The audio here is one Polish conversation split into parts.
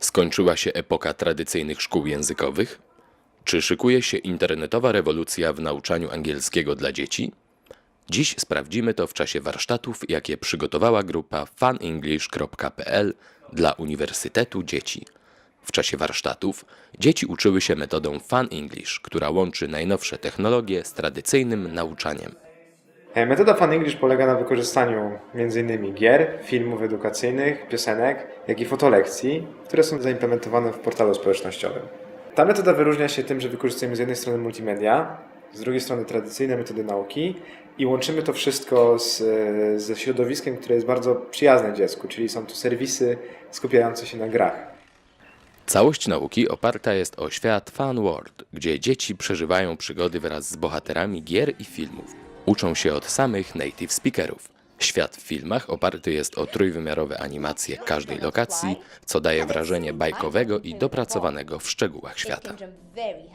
Skończyła się epoka tradycyjnych szkół językowych? Czy szykuje się internetowa rewolucja w nauczaniu angielskiego dla dzieci? Dziś sprawdzimy to w czasie warsztatów, jakie przygotowała grupa funenglish.pl dla Uniwersytetu Dzieci. W czasie warsztatów dzieci uczyły się metodą Fun English, która łączy najnowsze technologie z tradycyjnym nauczaniem. E, Metoda Fun English polega na wykorzystaniu m.in. gier, filmów edukacyjnych, piosenek, jak i fotolekcji, które są zaimplementowane w portalu społecznościowym. Ta metoda wyróżnia się tym, że wykorzystujemy z jednej strony multimedia, z drugiej strony tradycyjne metody nauki i łączymy to wszystko z, ze środowiskiem, które jest bardzo przyjazne dziecku, czyli są to serwisy skupiające się na grach. Całość nauki oparta jest o świat Fun World, gdzie dzieci przeżywają przygody wraz z bohaterami gier i filmów. Uczą się od samych native speakerów. Świat w filmach oparty jest o trójwymiarowe animacje każdej lokacji, co daje wrażenie bajkowego i dopracowanego w szczegółach świata.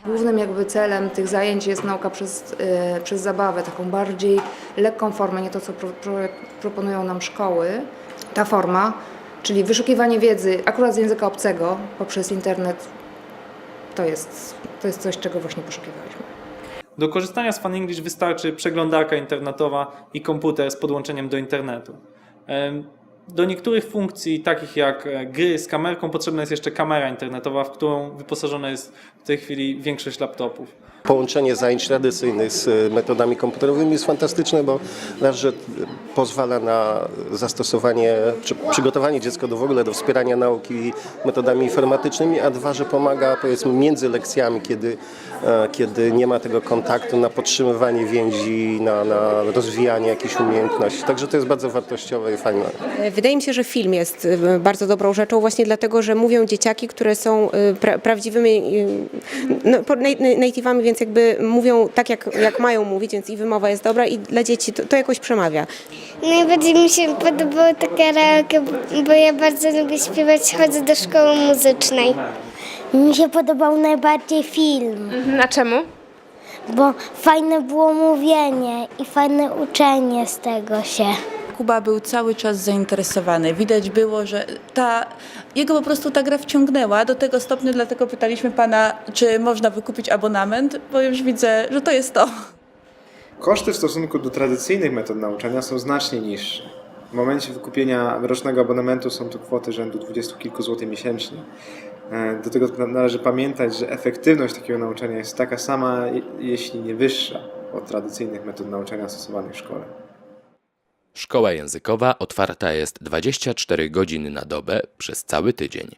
Głównym jakby celem tych zajęć jest nauka przez, y, przez zabawę, taką bardziej lekką formę, nie to co pro, pro, proponują nam szkoły. Ta forma, czyli wyszukiwanie wiedzy akurat z języka obcego poprzez internet, to jest, to jest coś, czego właśnie poszukiwaliśmy. Do korzystania z Fun English wystarczy przeglądarka internetowa i komputer z podłączeniem do internetu. Do niektórych funkcji, takich jak e, gry z kamerką, potrzebna jest jeszcze kamera internetowa, w którą wyposażona jest w tej chwili większość laptopów. Połączenie zajęć tradycyjnych z e, metodami komputerowymi jest fantastyczne, bo raz, że pozwala na zastosowanie, czy przygotowanie dziecka do w ogóle do wspierania nauki metodami informatycznymi, a dwa, że pomaga powiedzmy między lekcjami, kiedy, e, kiedy nie ma tego kontaktu, na podtrzymywanie więzi, na, na rozwijanie jakichś umiejętności. Także to jest bardzo wartościowe i fajne. Wydaje mi się, że film jest y, bardzo dobrą rzeczą właśnie dlatego, że mówią dzieciaki, które są y, pra prawdziwymi y, no, native'ami, więc jakby mówią tak, jak, jak mają mówić, więc i wymowa jest dobra i dla dzieci to, to jakoś przemawia. Najbardziej mi się podobało ta karaoke, bo ja bardzo lubię śpiewać, chodzę do szkoły muzycznej. Mi się podobał najbardziej film, Na czemu? bo fajne było mówienie i fajne uczenie z tego się. Kuba był cały czas zainteresowany. Widać było, że ta, jego po prostu ta gra wciągnęła do tego stopnia, dlatego pytaliśmy pana, czy można wykupić abonament, bo już widzę, że to jest to. Koszty w stosunku do tradycyjnych metod nauczania są znacznie niższe. W momencie wykupienia rocznego abonamentu są to kwoty rzędu dwudziestu kilku złotych miesięcznie. E, Do tego na- należy pamiętać, że efektywność takiego nauczania jest taka sama, je- jeśli nie wyższa od tradycyjnych metod nauczania stosowanych w szkole. Szkoła językowa otwarta jest 24 godziny na dobę przez cały tydzień.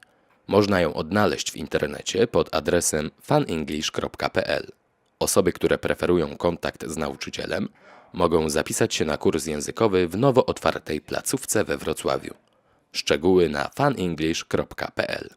Można ją odnaleźć w internecie pod adresem funenglish.pl. Osoby, które preferują kontakt z nauczycielem, mogą zapisać się na kurs językowy w nowo otwartej placówce we Wrocławiu. Szczegóły na funenglish.pl.